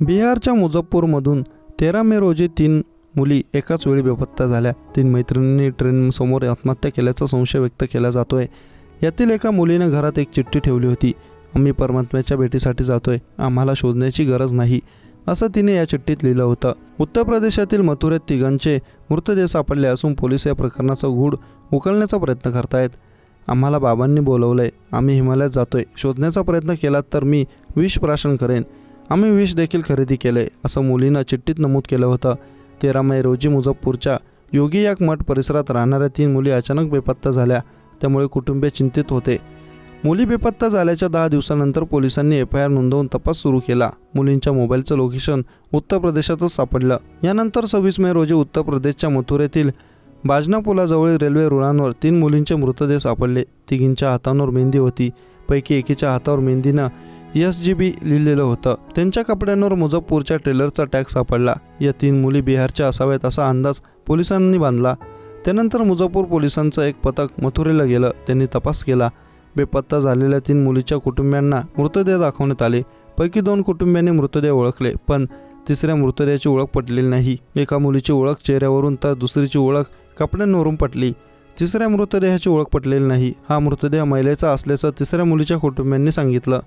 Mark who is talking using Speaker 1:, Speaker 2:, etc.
Speaker 1: बिहारच्या मुझफ्फरमधून तेरा मे रोजी तीन मुली एकाच वेळी बेपत्ता झाल्या. तीन मैत्रिणींनी ट्रेनसमोर आत्महत्या केल्याचा संशय व्यक्त केला जातोय. यातील एका मुलीने घरात एक चिठ्ठी ठेवली होती. आम्ही परमात्म्याच्या भेटीसाठी जातोय. आम्हाला शोधण्याची गरज नाही. असं तिने या चिठ्ठीत लिहिलं होतं. उत्तर प्रदेशातील मथुरेत तिघांचे मृतदेह सापडले असून पोलीस या प्रकरणाचा गूढ उकलण्याचा प्रयत्न करतायत. आम्हाला बाबांनी बोलवलंय. आम्ही हिमालयात जातोय. शोधण्याचा प्रयत्न केला तर मी विष प्राशन करेन. आम्ही विष देखील खरेदी केले असं मुलीनं चिठ्ठीत नमूद केलं होतं. तेरा मे रोजी मुझफ्फरच्या योगी याक मठ परिसरात राहणाऱ्या तीन मुली अचानक बेपत्ता झाल्या त्यामुळे कुटुंबीय चिंतित होते. मुली बेपत्ता झाल्याच्या दहा दिवसानंतर पोलिसांनी एफ आय आर नोंदवून तपास सुरू केला. मुलींच्या मोबाईलचं लोकेशन उत्तर प्रदेशातच सापडलं. यानंतर सव्वीस मे रोजी उत्तर प्रदेशच्या मथुरेतील बाजना पुलाजवळील रेल्वे रुळांवर तीन मुलींचे मृतदेह सापडले. तिघींच्या हातांवर मेहंदी होती. पैकी एकीच्या हातावर मेहंदीनं एस जी बी लिहिलेलं होतं. त्यांच्या कपड्यांवर मुझफ्फरच्या ट्रेलरचा टॅग सापडला. या तीन मुली बिहारच्या असाव्यात असा अंदाज पोलिसांनी बांधला. त्यानंतर मुझफ्फर पोलिसांचं एक पथक मथुरेला गेलं. त्यांनी तपास केला. बेपत्ता झालेल्या तीन मुलीच्या कुटुंबियांना मृतदेह दाखवण्यात आले. पैकी दोन कुटुंबियांनी मृतदेह ओळखले पण तिसऱ्या मृतदेहाची ओळख पटलेली नाही. एका मुलीची ओळख चेहऱ्यावरून तर दुसरीची ओळख कपड्यांवरून पटली. तिसऱ्या मृतदेहाची ओळख पटलेली नाही. हा मृतदेह महिलेचा असल्याचं तिसऱ्या मुलीच्या कुटुंबियांनी सांगितलं.